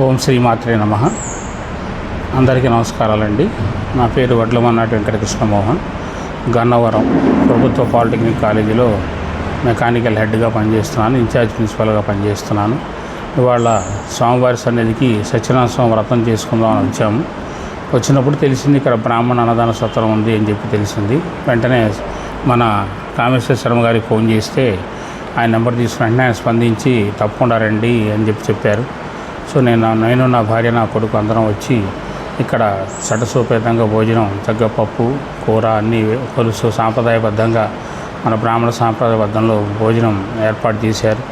ఓం శ్రీ మాత్రే నమ. అందరికీ నమస్కారాలండి. నా పేరు వడ్లమన్నాటి వెంకటకృష్ణమోహన్. గన్నవరం ప్రభుత్వ పాలిటెక్నిక్ కాలేజీలో మెకానికల్ హెడ్గా పనిచేస్తున్నాను ఇన్ఛార్జ్ ప్రిన్సిపల్గా పనిచేస్తున్నాను. ఇవాళ స్వామివారి సన్నిధికి సత్యనారాయణ స్వామి వ్రతం చేసుకుందామని వచ్చాము. వచ్చినప్పుడు తెలిసింది ఇక్కడ బ్రాహ్మణ అన్నదాన సత్రం ఉంది అని చెప్పి తెలిసింది. వెంటనే మన కామేశ్వర శర్మ గారికి ఫోన్ చేస్తే ఆయన నెంబర్ తీసుకుని వెంటనే ఆయన స్పందించి తప్పకుండా రండి అని చెప్పి చెప్పారు. సో నేను నేను నా భార్య నా కొడుకు అందరం వచ్చి ఇక్కడ చటసోపేతంగా భోజనం తగ్గ పప్పు కూర అన్నీ కొలుసు సాంప్రదాయబద్ధంగా మన బ్రాహ్మణ సాంప్రదాయబద్ధంలో భోజనం ఏర్పాటు చేశారు.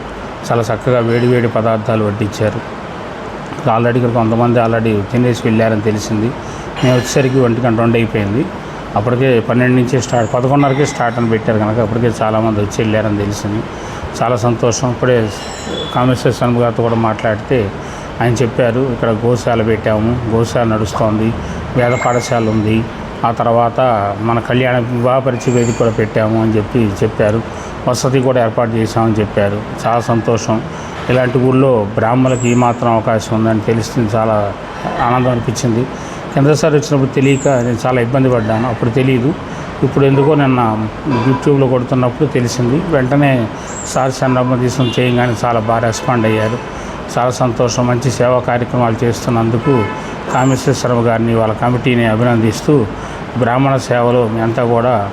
చాలా చక్కగా వేడివేడి పదార్థాలు వడ్డించారు ఆల్రెడీ ఇక్కడ కొంతమంది ఆల్రెడీ తినేసి వెళ్ళారని తెలిసింది. మేము వచ్చేసరికి ఒంటి గంట రెండు అయిపోయింది. అప్పటికే పన్నెండు నుంచి స్టార్ట్ పదకొండున్నరకే స్టార్ట్ అని పెట్టారు కనుక అప్పటికే చాలామంది వచ్చి వెళ్ళారని తెలిసింది. చాలా సంతోషం. ఇప్పుడే కామేశ్వర శర్మ గారితో కూడా మాట్లాడితే ఆయన చెప్పారు ఇక్కడ గోశాల పెట్టాము గోశాల నడుస్తోంది వేద పాఠశాల ఉంది. ఆ తర్వాత మన కళ్యాణ వివాహ పరిచయ వేదిక కూడా పెట్టాము అని చెప్పి చెప్పారు. వసతి కూడా ఏర్పాటు చేశామని చెప్పారు. చాలా సంతోషం. ఇలాంటి ఊళ్ళో బ్రాహ్మణులకు ఈ మాత్రం అవకాశం ఉందని తెలిసింది. చాలా ఆనందం అనిపించింది. కిందసారి వచ్చినప్పుడు తెలియక నేను చాలా ఇబ్బంది పడ్డాను. అప్పుడు తెలియదు ఇప్పుడు ఎందుకో నిన్న యూట్యూబ్లో కొడుతున్నప్పుడు తెలిసింది. వెంటనే సార్ చంద్రమ్మ చేయగానే చాలా బాగా రెస్పాండ్ అయ్యారు. చాలా సంతోషం. మంచి సేవా కార్యక్రమాలు చేస్తున్నందుకు కామేశ్వర గారిని వాళ్ళ కమిటీని అభినందిస్తూ బ్రాహ్మణ సేవలు అంతా కూడా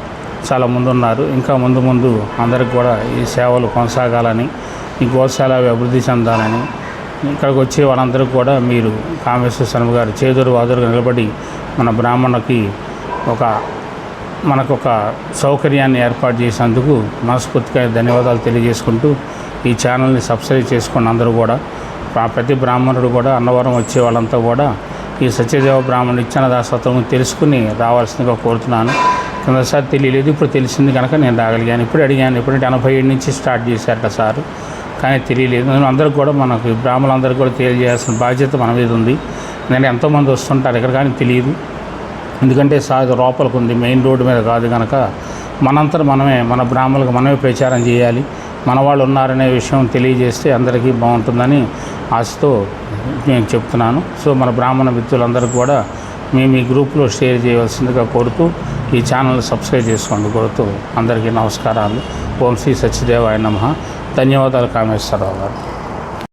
చాలా ముందున్నారు. ఇంకా ముందు ముందు అందరికి కూడా ఈ సేవలు కొనసాగాలని ఈ గోశాల అభివృద్ధి చెందాలని ఇక్కడికి వచ్చే వాళ్ళందరికీ కూడా మీరు కామేశ్వర శర్మ గారు చేదురు వాదురుగా నిలబడి మన బ్రాహ్మణుకి ఒక మనకు ఒక సౌకర్యాన్ని ఏర్పాటు చేసినందుకు మనస్ఫూర్తిగా ధన్యవాదాలు తెలియజేసుకుంటూ ఈ ఛానల్ని సబ్స్క్రైబ్ చేసుకున్న అందరూ కూడా ప్రతి బ్రాహ్మణుడు కూడా అన్నవరం వచ్చే వాళ్ళంతా కూడా ఈ సత్యదేవ బ్రాహ్మణుడు ఇచ్చిన దాసత్వం తెలుసుకుని రావాల్సిందిగా కోరుతున్నాను. కిందసారి తెలియలేదు ఇప్పుడు తెలిసింది కనుక నేను రాగలిగాను. ఇప్పుడు అడిగాను ఎప్పుడంటే ఎనభై ఏడు నుంచి స్టార్ట్ చేశారట సారు. కానీ తెలియలేదు. నేను అందరికి కూడా మనకు బ్రాహ్మణులందరికీ కూడా తెలియజేయాల్సిన బాధ్యత మన మీద ఉంది. నేను ఎంతోమంది వస్తుంటారు ఇక్కడ కానీ తెలియదు. ఎందుకంటే సాగు లోపలికి ఉంది మెయిన్ రోడ్డు మీద కాదు కనుక మనంతా మనమే మన బ్రాహ్మణులకు మనమే ప్రచారం చేయాలి. మన వాళ్ళు ఉన్నారనే విషయం తెలియజేస్తే అందరికీ బాగుంటుందని ఆశతో నేను చెప్తున్నాను. సో మన బ్రాహ్మణ మిత్రులందరికీ కూడా మేము ఈ గ్రూప్లో షేర్ చేయవలసిందిగా కోరుతూ ఈ ఛానల్ సబ్స్క్రైబ్ చేసుకోండి. కోరుతూ అందరికీ నమస్కారాలు. ఓం శ్రీ సత్యదేవాయ నమ. ధన్యవాదాలు కామేశ్వరరావు గారు.